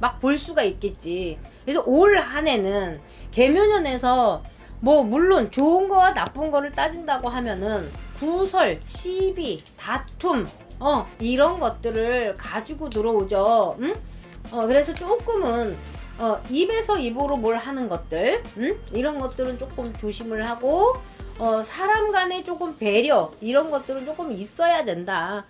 막 볼 수가 있겠지. 그래서 올 한 해는 개묘년에서 뭐 물론 좋은 거와 나쁜 거를 따진다고 하면은 구설, 시비, 다툼, 어 이런 것들을 가지고 들어오죠. 응? 어 그래서 조금은 어 입에서 입으로 뭘 하는 것들, 응? 이런 것들은 조금 조심을 하고 어 사람 간의 조금 배려 이런 것들은 조금 있어야 된다.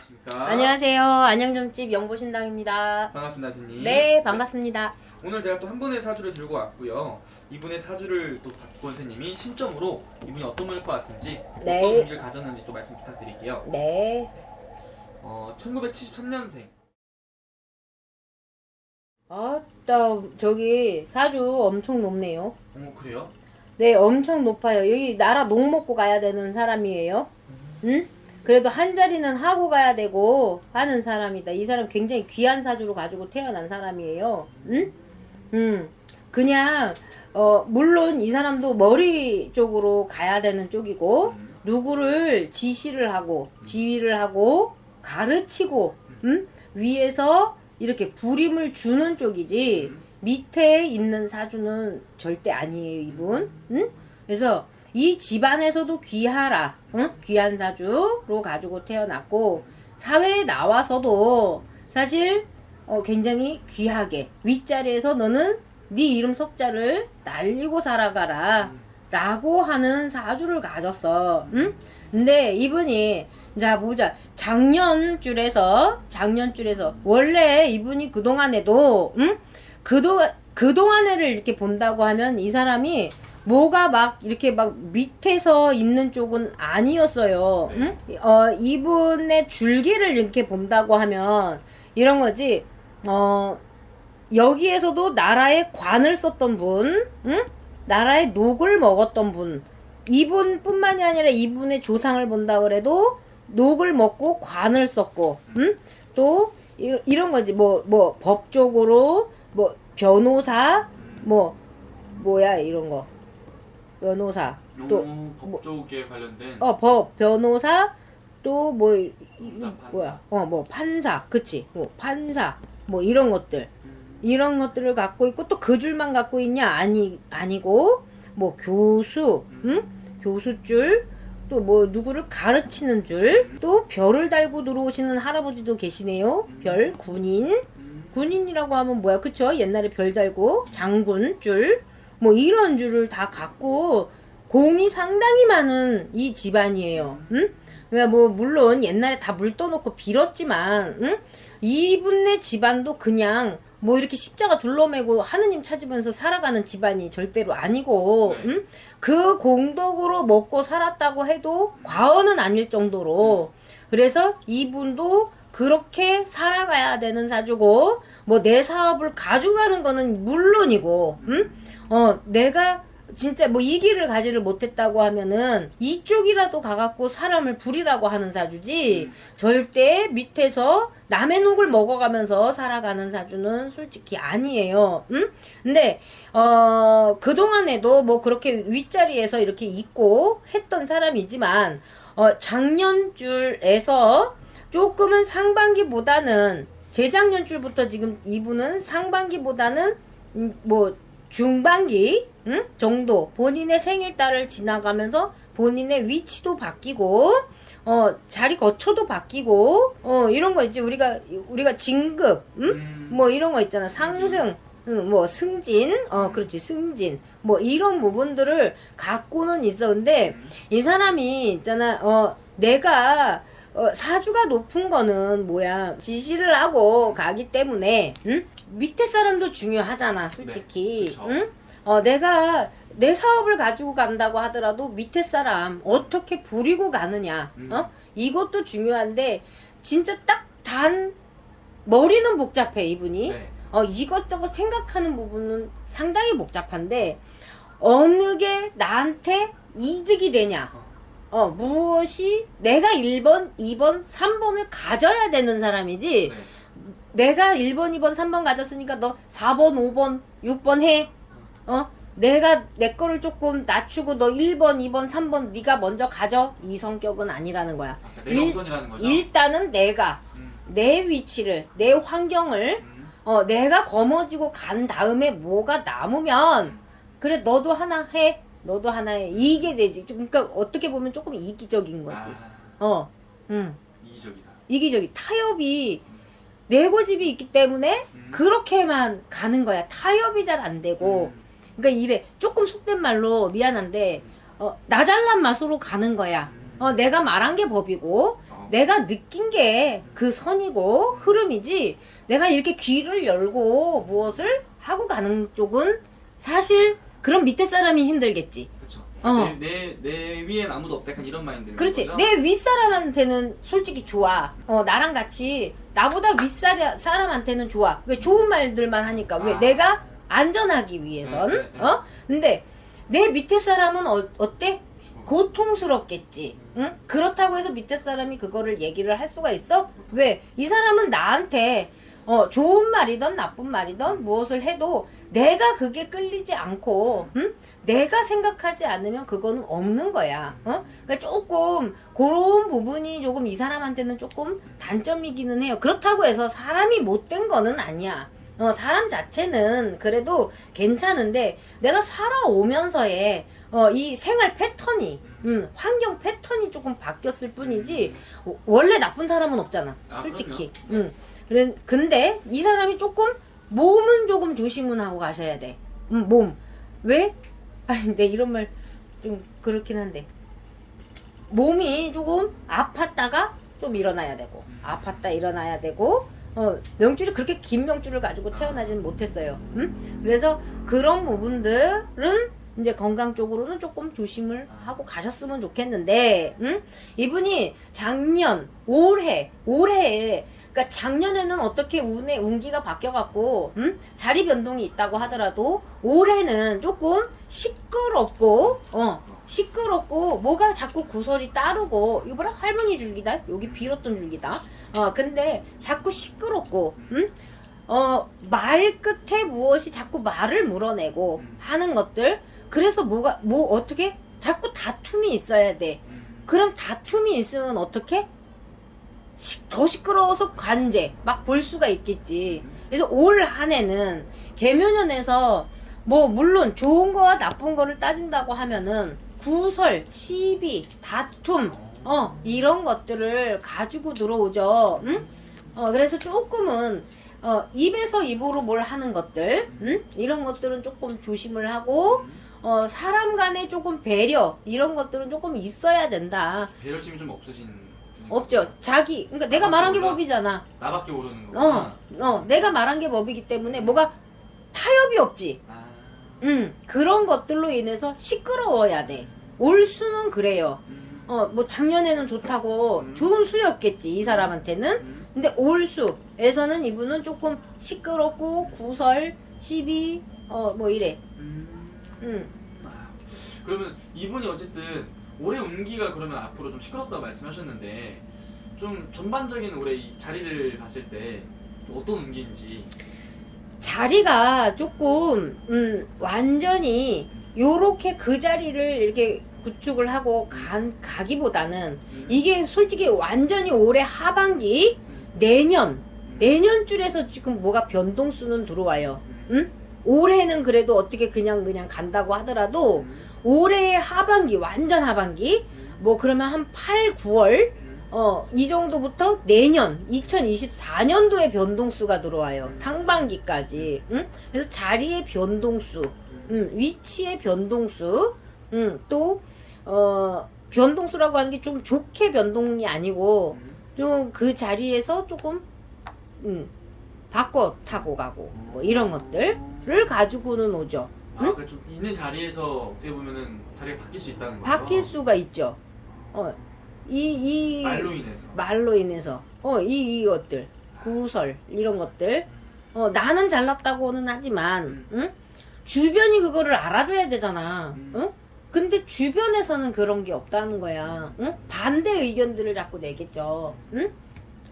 안녕하십니까. 안녕하세요. 안양점집 영보신당입니다. 반갑습니다, 스님. 네, 반갑습니다. 오늘 제가 또 한 분의 사주를 들고 왔고요. 이분의 사주를 또 박권 선생님이 신점으로 이분이 어떤 분일 것 같은지 네. 어떤 운기를 가졌는지 또 말씀 부탁드릴게요. 네. 어, 1973년생. 아따 저기 사주 엄청 높네요. 어머 그래요? 네, 엄청 높아요. 여기 나라 농 먹고 가야 되는 사람이에요. 응? 그래도 한 자리는 하고 가야 되고 하는 사람이다. 이 사람 굉장히 귀한 사주로 가지고 태어난 사람이에요. 응? 음. 그냥 어 물론 이 사람도 머리 쪽으로 가야 되는 쪽이고 음, 누구를 지시를 하고 지휘를 하고 가르치고 음? 위에서 이렇게 부림을 주는 쪽이지 음, 밑에 있는 사주는 절대 아니에요 이분 응? 그래서 이 집안에서도 귀하라 응? 귀한 사주로 가지고 태어났고 사회에 나와서도 사실 어, 굉장히 귀하게 윗자리에서 너는 네 이름 석자를 날리고 살아가라 음, 라고 하는 사주를 가졌어. 응? 근데 이분이 자 보자 작년 줄에서 작년 줄에서 원래 이분이 그 동안에도 응? 그동 그 동안에를 이렇게 본다고 하면 이 사람이 뭐가 막 이렇게 막 밑에서 있는 쪽은 아니었어요. 응? 어 이분의 줄기를 이렇게 본다고 하면 이런 거지. 어 여기에서도 나라의 관을 썼던 분, 응? 나라의 녹을 먹었던 분, 이분뿐만이 아니라 이분의 조상을 본다 그래도 녹을 먹고 관을 썼고, 응? 또 이, 이런 거지 뭐 뭐 법적으로 뭐 변호사, 뭐 뭐야 이런 거 변호사. 또 오, 법 쪽에 관련된 어 법 변호사 또뭐 판사. 뭐야? 어 뭐 판사. 그치? 뭐 판사. 뭐 이런 것들. 음, 이런 것들을 갖고 있고 또 그 줄만 갖고 있냐? 아니 아니고 뭐 교수 응? 교수 줄 또 뭐 누구를 가르치는 줄 또 별을 달고 들어오시는 할아버지도 계시네요. 별 군인. 음, 군인이라고 하면 뭐야? 그쵸? 옛날에 별 달고 장군 줄 뭐 이런 줄을 다 갖고 공이 상당히 많은 이 집안이에요 응? 그러니까 뭐 물론 옛날에 다 물 떠놓고 빌었지만 응? 이분네 집안도 그냥 뭐 이렇게 십자가 둘러매고 하느님 찾으면서 살아가는 집안이 절대로 아니고 네. 응? 그 공덕으로 먹고 살았다고 해도 과언은 아닐 정도로 그래서 이분도 그렇게 살아가야 되는 사주고 뭐 내 사업을 가져가는 거는 물론이고 응? 어 내가 진짜 뭐 이 길을 가지를 못했다고 하면은 이쪽이라도 가갖고 사람을 부리라고 하는 사주지 음. 절대 밑에서 남의 녹을 먹어가면서 살아가는 사주는 솔직히 아니에요. 응? 근데 어 그동안에도 뭐 그렇게 윗자리에서 이렇게 있고 했던 사람이지만 어 작년 줄에서 조금은 상반기보다는 재작년 줄부터 지금 이분은 상반기보다는 음, 뭐 중반기 응? 정도 본인의 생일달을 지나가면서 본인의 위치도 바뀌고 어 자리 거처도 바뀌고 어 이런 거 있지. 우리가 우리가 진급 응? 음, 뭐 이런 거 있잖아. 상승 응, 뭐 승진 어 그렇지. 승진. 뭐 이런 부분들을 갖고는 있어. 근데 이 사람이 있잖아. 어 내가 어, 사주가 높은 거는 뭐야 지시를 하고 가기 때문에 응? 밑에 사람도 중요하잖아 솔직히 네. 응? 어 내가 내 사업을 가지고 간다고 하더라도 밑에 사람 어떻게 부리고 가느냐 음. 어 이것도 중요한데 진짜 딱 단 머리는 복잡해 이분이 네. 어, 이것저것 생각하는 부분은 상당히 복잡한데 어느 게 나한테 이득이 되냐 어 무엇이 내가 1번 2번 3번을 가져야 되는 사람이지. 네. 내가 1번 2번 3번 가졌으니까 너 4번 5번 6번 해. 어? 내가 내 거를 조금 낮추고 너 1번 2번 3번 네가 먼저 가져. 이 성격은 아니라는 거야. 아까 내가 우선이라는 거죠. 일단은 내가 음, 내 위치를 내 환경을 음, 어, 어 내가 거머쥐고 간 다음에 뭐가 남으면 그래 너도 하나 해 너도 하나 해 이게 되지 좀 그러니까 어떻게 보면 조금 이기적인 거지 아, 어 음. 이기적이다. 이기적이 타협이 네 고집이 있기 때문에 음. 그렇게만 가는 거야 타협이 잘 안 되고 음. 그러니까 이래 조금 속된 말로 미안한데 어, 나 잘난 맛으로 가는 거야 어, 내가 말한 게 법이고 어. 내가 느낀 게 그 선이고 흐름이지 내가 이렇게 귀를 열고 무엇을 하고 가는 쪽은 사실 그런 밑에 사람이 힘들겠지 그렇죠. 어. 내, 내, 내 위엔 아무도 없다. 약간 이런 마인드. 그렇지 내 윗사람한테는 솔직히 좋아 어 나랑 같이 나보다 윗사람한테는 좋아 왜 좋은 말들만 하니까 왜 아. 내가 안전하기 위해선 네, 네, 네. 어 근데 내 밑에 사람은 어, 어때 고통스럽겠지. 응? 그렇다고 해서 밑에 사람이 그거를 얘기를 할 수가 있어? 왜? 이 사람은 나한테 어, 좋은 말이든 나쁜 말이든 무엇을 해도 내가 그게 끌리지 않고, 응? 내가 생각하지 않으면 그거는 없는 거야. 어? 그러니까 조금 그런 부분이 조금 이 사람한테는 조금 단점이기는 해요. 그렇다고 해서 사람이 못된 거는 아니야. 어, 사람 자체는 그래도 괜찮은데 내가 살아오면서의 어, 이 생활 패턴이, 음, 환경 패턴이 조금 바뀌었을 뿐이지 어, 원래 나쁜 사람은 없잖아. 아, 솔직히. 음. 그래, 근데 이 사람이 조금 몸은 조금 조심은 하고 가셔야 돼. 음, 몸. 왜? 아니, 내 이런 말 좀 그렇긴 한데. 몸이 조금 아팠다가 좀 일어나야 되고, 아팠다 일어나야 되고, 어, 명줄이 그렇게 긴 명줄을 가지고 태어나지는 못했어요. 음? 그래서 그런 부분들은 이제 건강 쪽으로는 조금 조심을 하고 가셨으면 좋겠는데, 음? 이분이 작년, 올해, 올해에, 그러니까 작년에는 어떻게 운의 운기가 바뀌어갖고, 음? 자리 변동이 있다고 하더라도, 올해는 조금 시끄럽고, 어, 시끄럽고, 뭐가 자꾸 구설이 따르고, 이거 봐라, 할머니 줄기다? 여기 빌었던 줄기다? 어, 근데 자꾸 시끄럽고, 음? 어, 말 끝에 무엇이 자꾸 말을 물어내고 음. 하는 것들, 그래서 뭐가, 뭐, 어떻게? 자꾸 다툼이 있어야 돼. 음. 그럼 다툼이 있으면 어떻게? 시- 더 시끄러워서 관제 막 볼 수가 있겠지. 그래서 올 한 해는 개묘년에서 뭐 물론 좋은 거와 나쁜 거를 따진다고 하면은 구설, 시비, 다툼, 어 이런 것들을 가지고 들어오죠. 응? 어 그래서 조금은 어 입에서 입으로 뭘 하는 것들, 응? 이런 것들은 조금 조심을 하고 어 사람 간에 조금 배려 이런 것들은 조금 있어야 된다. 배려심이 좀 없으신 없죠. 자기, 그러니까 내가 말한 게 법이잖아. 나밖에 모르는 어, 거구나. 어, 내가 말한 게 법이기 때문에 뭐가 타협이 없지. 아. 음, 그런 것들로 인해서 시끄러워야 돼. 올 수는 그래요. 음. 어, 뭐 작년에는 좋다고 음. 좋은 수였겠지 이 사람한테는. 음. 근데 올 수에서는 이분은 조금 시끄럽고 구설, 시비, 어, 뭐 이래. 음. 음, 아, 그러면 이분이 어쨌든 올해 운기가 그러면 앞으로 좀 시끄럽다고 말씀하셨는데 좀 전반적인 올해 이 자리를 봤을 때 어떤 운기인지 자리가 조금 음, 완전히 요렇게 그 자리를 이렇게 구축을 하고 간, 가기보다는 음. 이게 솔직히 완전히 올해 하반기 내년 내년 줄에서 지금 뭐가 변동수는 들어와요. 응? 올해는 그래도 어떻게 그냥 그냥 간다고 하더라도 올해 하반기 완전 하반기 뭐 그러면 한 8, 9월 어, 이 정도부터 내년 2024년도에 변동수가 들어와요. 상반기까지. 응? 그래서 자리의 변동수, 음, 위치의 변동수, 음, 또 어, 변동수라고 하는 게 좀 좋게 변동이 아니고 좀그 자리에서 조금 음, 바꿔 타고 가고 뭐 이런 것들 을 가지고는 오죠. 아, 그러니까 좀 있는 자리에서 어떻게 보면은 자리가 바뀔 수 있다는 거죠. 바뀔 수가 있죠. 어, 이, 이 말로 인해서. 말로 인해서 어, 이, 이것들 구설 이런 것들 어, 나는 잘났다고는 하지만 응? 주변이 그거를 알아줘야 되잖아. 음. 응? 근데 주변에서는 그런 게 없다는 거야. 응? 반대 의견들을 자꾸 내겠죠. 응?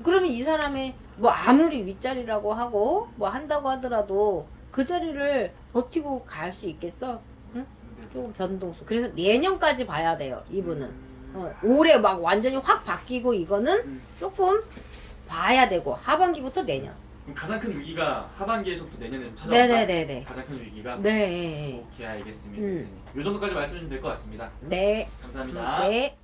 그러면 이 사람의 뭐 아무리 윗자리라고 하고 뭐 한다고 하더라도 그 자리를 버티고 갈 수 있겠어? 근데 조금 변동수. 그래서 내년까지 봐야 돼요. 이분은. 어, 올해 막 완전히 확 바뀌고 이거는 음. 조금 봐야 되고 하반기부터 내년 그럼 가장 큰 위기가 하반기에서부터 내년에 좀 찾아온다. 네네네네. 가장 큰 위기가. 네. 오케이 알겠습니다, 음. 선생님. 요 정도까지 말씀해 주시면 될 것 같습니다. 네. 감사합니다. 네.